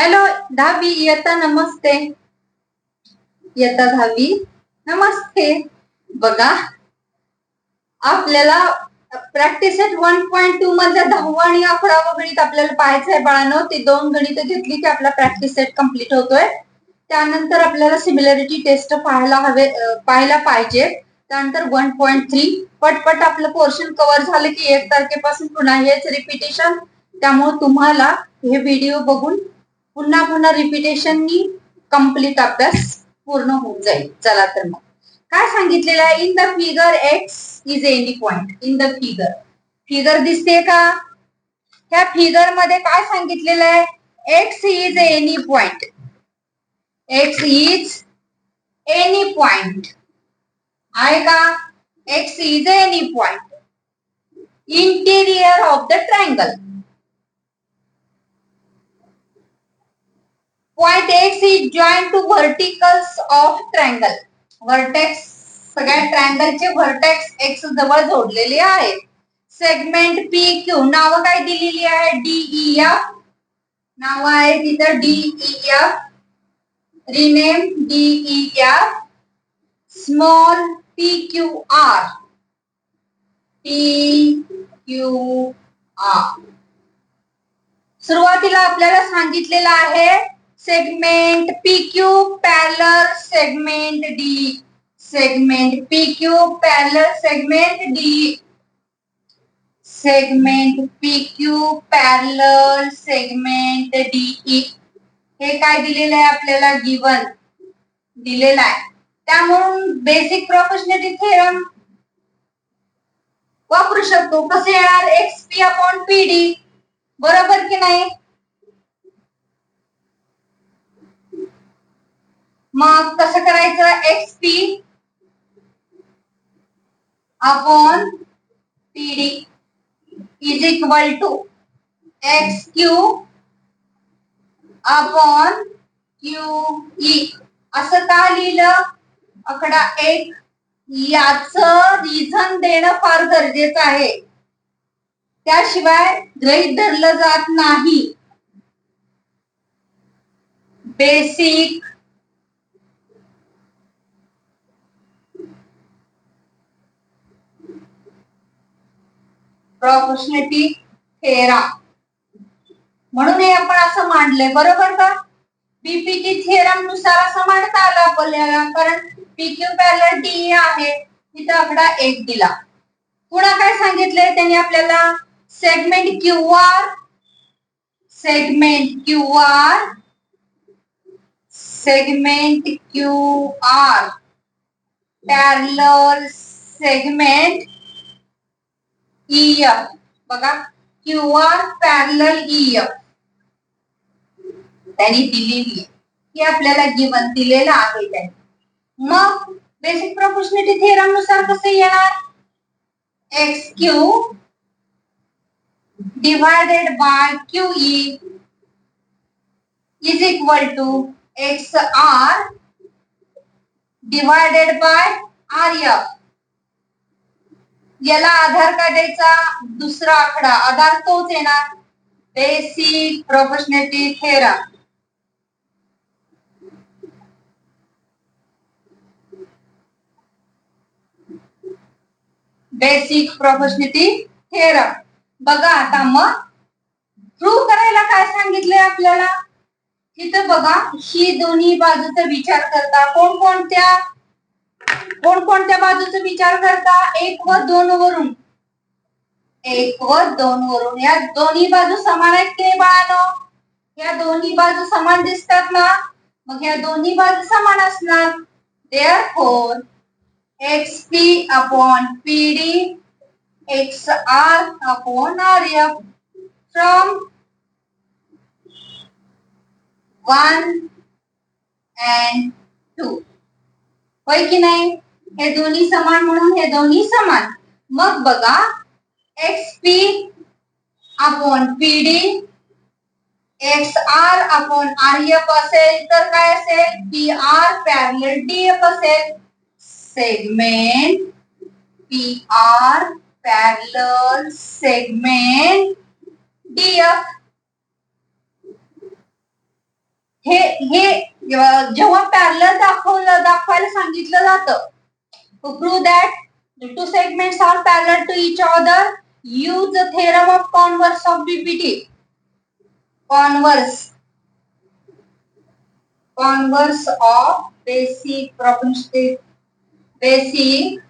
Hello दहावी इयत्ता नमस्ते. इयत्ता दहावी नमस्ते. बघा आपल्याला practice eight one point two मध्ये दहावा आणि अकरावा गणित आपल्याला पाहायचं आहे बाळानं. ती दोन गणित घेतली की आपला प्रॅक्टिस सेट कंप्लीट होतोय. त्यानंतर आपल्याला सिमिलॅरिटी टेस्ट पाहायला हवे पाहायला पाहिजे. त्यानंतर वन पॉईंट थ्री पटपट आपलं पोर्शन कव्हर झालं की एक तारखेपासून पुन्हा हेच रिपिटेशन त्यामुळे तुम्हाला हे व्हिडिओ बघून पुन्हा पुन्हा रिपिटेशननी कंप्लीट अभ्यास पूर्ण होऊन जाईल. चला तर मग. काय सांगितलेलं आहे? In the figure X is any point in the figure figure दिसते का? ह्या फिगरमध्ये काय सांगितलेलं आहे? X is any point X is any point आहे का? X is any point interior of the triangle point X is join to verticals of triangle vertex सगळ्या ट्रायंगलचे व्हर्टेक्स एक्स जवळ जोडलेले आहेत सेगमेंट पी क्यू नाव काय दिलेली आहे? डीई एफ़ नाव आहे तिथं DE F rename DE F small P Q R P Q R सुरुवातीला आपल्याला सांगितलेलं आहे segment PQ parallel segment segment D segment parallel segment D. Segment D segment P Q segment DE हे काय दिलेलं आहे आपल्याला? गिवन दिलेलं आहे. त्यामुळे बेसिक प्रोफेशनरी थेरम वापरू शकतो. कसे येणार? X P upon P D बरोबर की नाही? मग कसं करायचं X P upon PD is equal to X Q upon Q E असं का लिहिलं? आकडा एक. याच रिझन देणं फार गरजेचं आहे. त्याशिवाय गृहीत धरलं जात नाही. बेसिक प्रॉफेशनॅलिटी थेरा म्हणून हे आपण असं मांडलंय बरोबर का? बीपीटी थिअरमनुसार असं मांडता आलं आपल्याला कारण पीक्यू पॅलर डी आहे. तिथं आकडा एक दिला. पुन्हा काय सांगितलंय? त्यांनी आपल्याला segment Q R segment Q R segment Q R parallel segment EF बघा क्यू आर ईएफ त्यांनी दिलेली ही आपल्याला गिवन दिलेलं आहे त्यांनी. मग बेसिक प्रोपोर्शनिटी थिअरम नुसार कसं येणार? X Q divided by Q is equal to X R divided by R F याला आधार कार्डचा दुसरा आकडा. आधार तोच येणार. Basic proportionality theorem basic proportionality theorem बघा आता मग प्रूव्ह करायला काय सांगितलंय आपल्याला? तिथं बघा ही दोन्ही बाजूचा विचार करता कोणकोणत्या कोणकोणत्या बाजूचा विचार करता? एक व दोन वरून. एक व दोन वरून. या दोन्ही बाजू समान आहेत की बाळानो? या दोन्ही बाजू समान दिसतात ना? मग या दोन्ही बाजू समान असणार. For X P upon P D X R upon R F from one and two होय की नाही? हे दोन्ही समान म्हणून हे दोन्ही समान. मग बघा X P upon P D X R upon R F असेल तर काय असेल? P R parallel D F असेल. Segment P R parallel segment D F हे अं, जेव्हा पॅरल दाखवलं दाखवायला सांगितलं जातं. Prove that two segment are parallel to each other use theorem of converse of BPT converse converse of basic property basic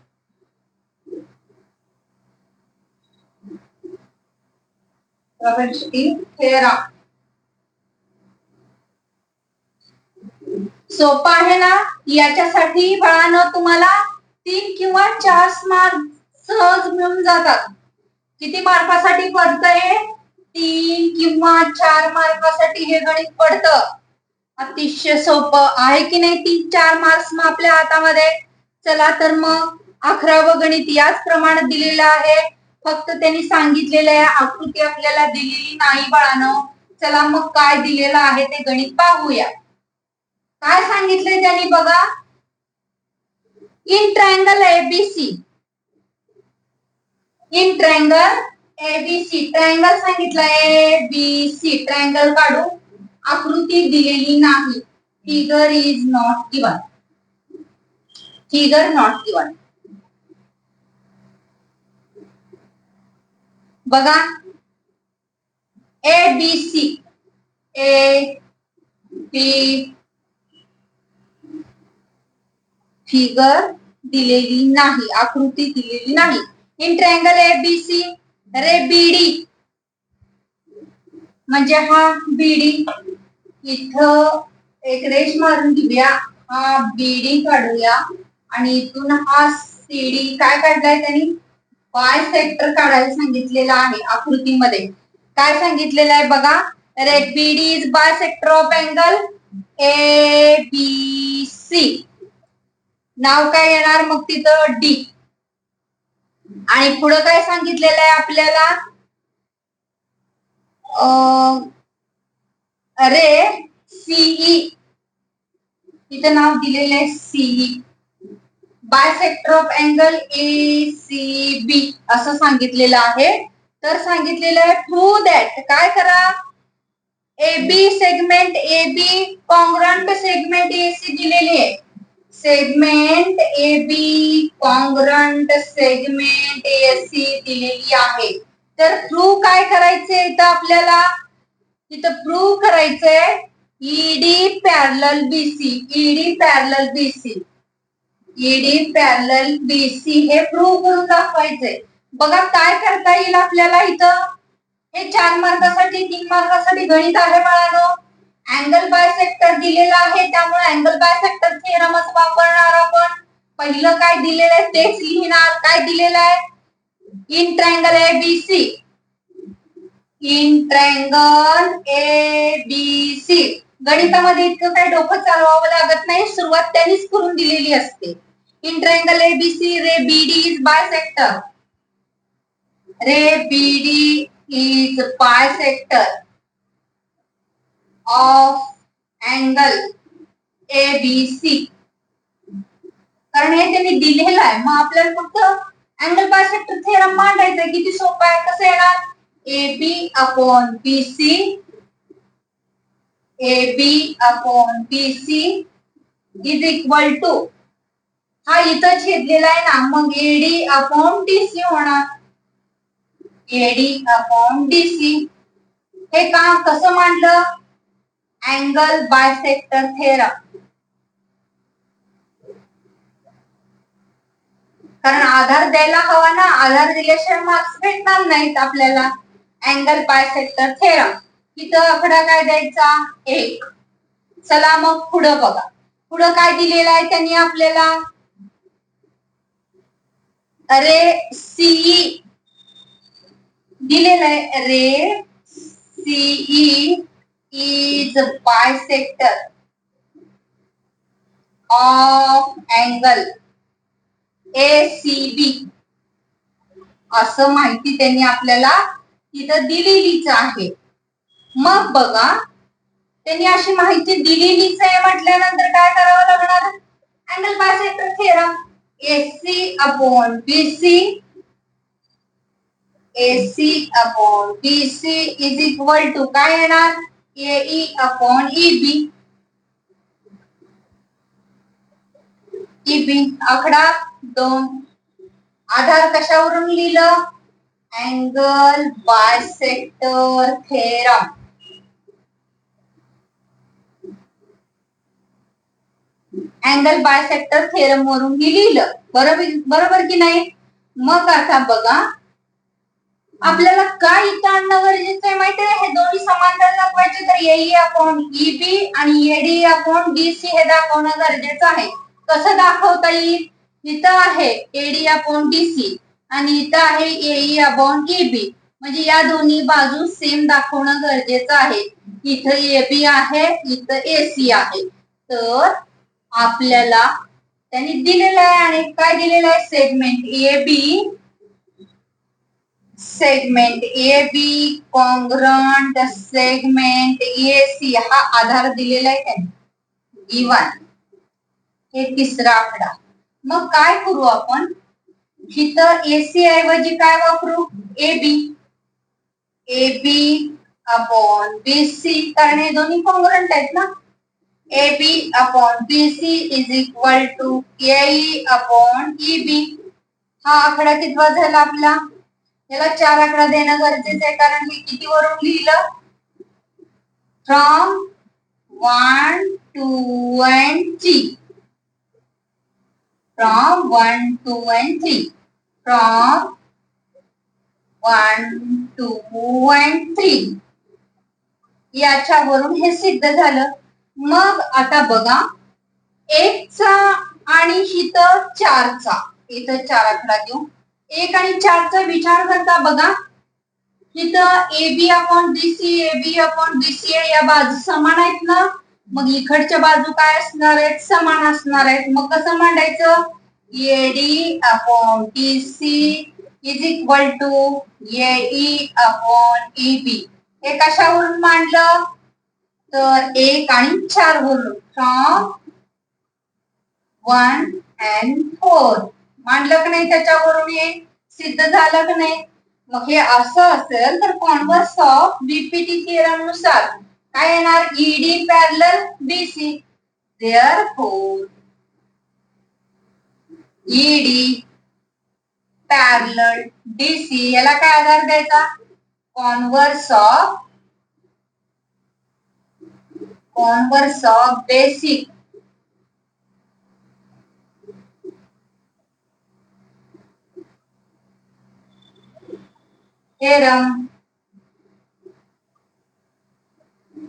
property theorem सोपं आहे ना? याच्यासाठी बाळानं तुम्हाला तीन किंवा चार मार्क सहज मिळून जातात. किती मार्कासाठी पडतंय? तीन किंवा चार मार्कासाठी हे गणित पडतं. अतिशय सोपं. आहे की नाही तीन चार मार्क्स मग आपल्या हातामध्ये? चला तर मग अकरावं गणित याच प्रमाणात दिलेलं आहे. फक्त त्यांनी सांगितलेल्या आकृती आपल्याला दिलेली नाही बाळानं. चला मग काय दिलेलं आहे ते गणित पाहूया. काय in triangle ABC in triangle ABC triangle सांगितलं एबीसी ट्रायंगल काढू. आकृती दिलेली नाही. Figure is not given figure not given बघा. A B C A B figure दिलेली नाही आकृती दिलेली नाही. In triangle A B C ray BD म्हणजे हा बीडी इथं एक रेष मारून घेऊया हा बीडी काढूया. आणि इथून हा सीडी काय काढलाय त्यांनी? बाय सेक्टर काढायला सांगितलेला आहे आकृतीमध्ये. काय सांगितलेलं आहे बघा? Ray BD is bisector of angle A B C नाव काय येणार? मग तिथं डी आणि पुढं काय सांगितलेलं आहे आपल्याला? अरे सीई तिथं नाव दिलेलं आहे CE bisector of angle A C B असं सांगितलेलं आहे. तर सांगितलेलं आहे थ्रू दॅट काय करा? A B segment A B congruent segment A C दिलेली आहे. Segment A B congruent segment A C दिलेली आहे. तर प्रूव्ह काय करायचंय इथं आपल्याला? इथं प्रूव्ह करायचंय ED parallel BC ED parallel BC ED parallel B C हे प्रूव्ह करून दाखवायचंय. बघा काय करता येईल आपल्याला इथं? हे चार मार्कासाठी तीन मार्कासाठी गणित आहे बाळानो. अँगल बाय सेक्टर दिलेला आहे त्यामुळे अँगल बाय सेक्टर थेरमच वापरणार आपण. पहिलं काय दिलेलं आहे तेच लिहिणार. काय दिलेलं आहे? In triangle A B C in triangle A B C गणितामध्ये इतकं काही डोकं चालवावं लागत नाही सुरुवात त्यांनीच करून दिलेली असते. In triangle A B C ray B D is bisector ray B D is bisector of angle A B C. कारण हे त्यांनी दिलेलं आहे. मग आपल्याला फक्त अँगल बायसेक्टर थेरम मांडायचं किती सोपा आहे? कसं येणार? A B upon B C. A B upon B C is equal to हा इथं छेदलेला आहे ना. मग एडी अपॉन डी सी होणार. AD upon D C. हे काम कसं मांडलं? Angle bisector theorem. कारण आधार द्यायला हवा ना आधार दिल्याशिवाय मार्क्स भेटणार नाहीत आपल्याला. Angle bisector theorem. तिथं आकडा काय द्यायचा? एक. चला मग पुढं बघा. पुढं काय दिलेलं आहे त्यांनी आपल्याला? अरे सीई दिलेलं आहे ray CE is bisector of angle ACB असं माहिती त्यांनी आपल्याला तिथं दिलेलीच आहे. मग बघा त्यांनी अशी माहिती दिलेलीच आहे म्हटल्यानंतर काय करावं लागणार? Angle bisector theorem AC upon BC AC upon BC is equal to काय येणार? A E upon E B E B आकडा दोन. आधार कशावरून लिहिलं? Angle bisector theorem angle bisector theorem वरुण लिहिलं. बरोबर बरोबर की नहीं? मग आता बघा. आपल्याला काय इथं आणणं गरजेचं आहे माहिती आहे? हे दोन्ही समांतर दाखवायचे तर एई अकाउंट ईबी आणि एडी अकाउंट डीसी हे दाखवणं गरजेचं आहे. कसं दाखवता येईल? इथं आहे एडी अकाउंट डीसी आणि इथं आहे एई अकाउंट ईबी म्हणजे या दोन्ही बाजू सेम दाखवणं गरजेचं आहे. इथं एबी आहे इथं एसी आहे. तर आपल्याला त्यांनी दिलेलं आहे आणि काय दिलेलं आहे? Segment A B segment A B congruent segment A C हा आधार दिलेला आहे त्यांनी. गिवन हे तिसरा आकडा. मग काय करू आपण? इथं एसी ऐवजी काय वापरू? A B A B upon B C कारण हे दोन्ही कॉन्ग्रंट आहेत ना? A B upon B C is equal to A upon E B हा आकडा कितवा झाला आपला? याला चार आकडा देणं गरजेचं आहे कारण मी किती वरून लिहिलं? From one two and three from one two and three from one two and three याच्यावरून हे सिद्ध झालं. मग आता बघा एकचा आणि इथं चारचा. इथं चार आकडा देऊ. एक आणि चारचा विचार करता बघा. इथं A B upon C A B upon C या बाजू समान आहेत ना? मग इकडच्या बाजू काय असणार आहेत? समान असणार आहेत. मग कसं मांडायचं? AD upon D C is equal to A upon E B हे कशावरून मांडलं? तर एक आणि चार वरून फ्रॉम वन अँड फोर मांडलं की नाही त्याच्यावरून हे? सिद्ध झालं की नाही? मग हे असं असेल तर कॉन्व्हर्स ऑफ बीपीटी थिअरमनुसार काय येणार? ED parallel BC therefore ED parallel DC याला काय आधार द्यायचा? Converse of converse of basic theorem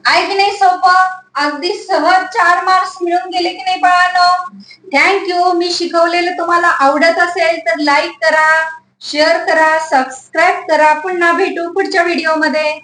आहे की नाही सोपं. अगदी सहज चार मार्क्स मिळून गेले की नाही बाळानो? थँक्यू मी शिकवलेलं तुम्हाला आवडत असेल तर लाईक करा शेअर करा सबस्क्राईब करा. पुन्हा भेटू पुढच्या व्हिडिओमध्ये